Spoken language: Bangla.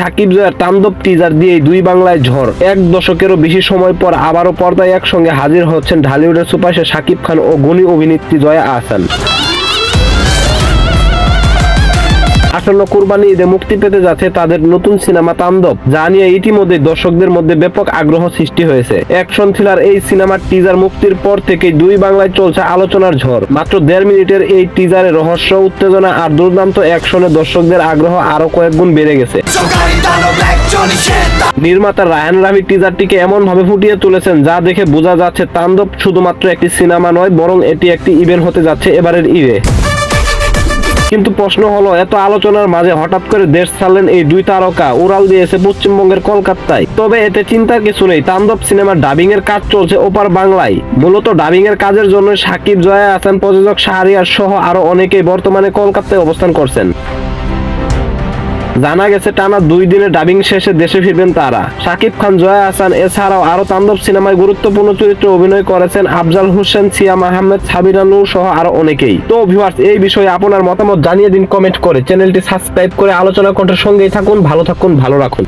সাকিব জয়ের তান্দব টিজার দিয়ে দুই বাংলায় ঝড়। এক দশকেরও বেশি সময় পর আবারও পর্দায় একসঙ্গে হাজির হচ্ছেন ঢালিউডের সুপারস্টার সাকিব খান ও গুণী অভিনেত্রী জয়া আহসান। আসন্ন কুরবানি ঈদে মুক্তি পেতে যাচ্ছে তাদের নতুন সিনেমা তাণ্ডব, যা নিয়ে ইতিমধ্যে দর্শকদের মধ্যে ব্যাপক আগ্রহ সৃষ্টি হয়েছে। অ্যাকশন থ্রিলার এই সিনেমার টিজার মুক্তির পর থেকে দুই বাংলায় চলছে আলোচনার ঝড়। মাত্র দেড় মিনিটের এই টিজারে রহস্য, উত্তেজনা আর দুর্দান্ত অ্যাকশনে দর্শকদের আগ্রহ আরও কয়েক গুণ বেড়ে গেছে। নির্মাতা রায়ান রাভি টিজারটিকে এমন ভাবে ফুটিয়ে তুলেছেন, যা দেখে বোঝা যাচ্ছে তাণ্ডব শুধুমাত্র একটি সিনেমা নয়, বরং এটি একটি ইভেন্ট হতে যাচ্ছে এবারের ঈদে। কিন্তু প্রশ্ন হলো, এত আলোচনার মাঝে হঠাৎ করে দেশ ছাড়লেন এই দুই তারকা, উড়াল দিয়েছে পশ্চিমবঙ্গের কলকাতায়। তবে এতে চিন্তার কিছু নেই, তাণ্ডব সিনেমার ডাবিং এর কাজ চলছে ওপার বাংলায়। মূলত ডাবিং এর কাজের জন্য সাকিব জয়া আছেন প্রযোজক শাহরিয়ার সহ আরও অনেকেই বর্তমানে কলকাতায় অবস্থান করছেন। জানা গেছে টানা দুই দিনে ডাবিং শেষে দেশে ফিরবেন তারা। শাকিব খান, জয়া হাসান এছাড়াও আরও তাণ্ডব সিনেমায় গুরুত্বপূর্ণ চরিত্রে অভিনয় করেছেন আফজাল হোসেন সিয়াম আহমেদ সাবিরানু সহ আরও অনেকেই। তো ভিউয়ার্স এই বিষয়ে আপনার মতামত জানিয়ে দিন কমেন্ট করে। চ্যানেলটি সাবস্ক্রাইব করে আলোচনা কণ্ঠের সঙ্গেই থাকুন, ভালো থাকুন, ভালো রাখুন।